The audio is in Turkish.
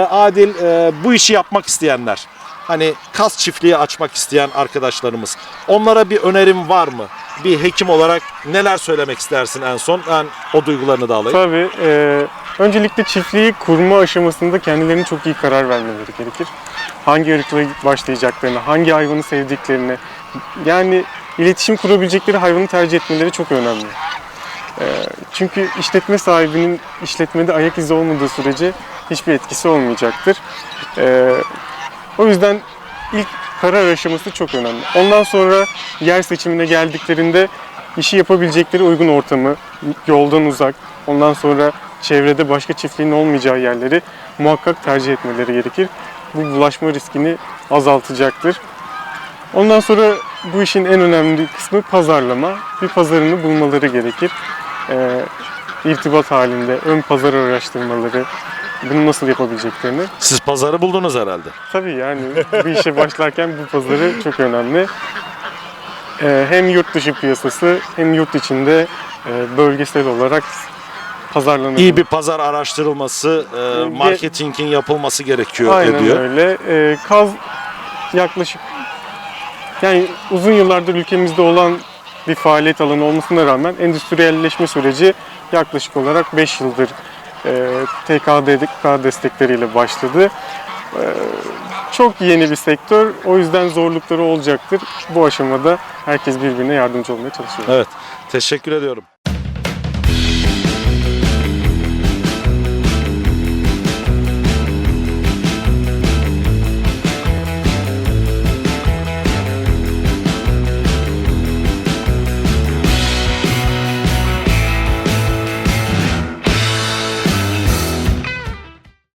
Adil e, bu işi yapmak isteyenler, hani kas çiftliği açmak isteyen arkadaşlarımız, onlara bir önerim var mı? Bir hekim olarak neler söylemek istersin en son? Ben o duygularını da alayım. Tabii. e, öncelikle çiftliği kurma aşamasında kendilerine çok iyi karar vermeleri gerekir. Hangi ırkla başlayacaklarını, hangi hayvanı sevdiklerini, yani iletişim kurabilecekleri hayvanı tercih etmeleri çok önemli. E, çünkü işletme sahibinin işletmede ayak izi olmadığı sürece hiçbir etkisi olmayacaktır. E, o yüzden ilk karar aşaması çok önemli. Ondan sonra yer seçimine geldiklerinde işi yapabilecekleri uygun ortamı, yoldan uzak, ondan sonra çevrede başka çiftliğin olmayacağı yerleri muhakkak tercih etmeleri gerekir. Bu bulaşma riskini azaltacaktır. Ondan sonra bu işin en önemli kısmı pazarlama. Bir pazarını bulmaları gerekir. Ee, irtibat halinde ön pazar araştırmaları, bunu nasıl yapabileceklerini. Siz pazarı buldunuz herhalde. Tabii yani bir işe başlarken bu pazarı çok önemli. Ee, hem yurt dışı piyasası hem yurt içinde e, bölgesel olarak pazarlanabilir. İyi bir pazar araştırılması, e, marketingin yapılması gerekiyor Aynen ediyor. öyle. Ee, kaz yaklaşık yani uzun yıllardır ülkemizde olan bir faaliyet alanı olmasına rağmen endüstriyelleşme süreci yaklaşık olarak 5 yıldır e, TKDK destekleriyle başladı. E, çok yeni bir sektör. O yüzden zorlukları olacaktır. Bu aşamada herkes birbirine yardımcı olmaya çalışıyor. Evet. Teşekkür ediyorum.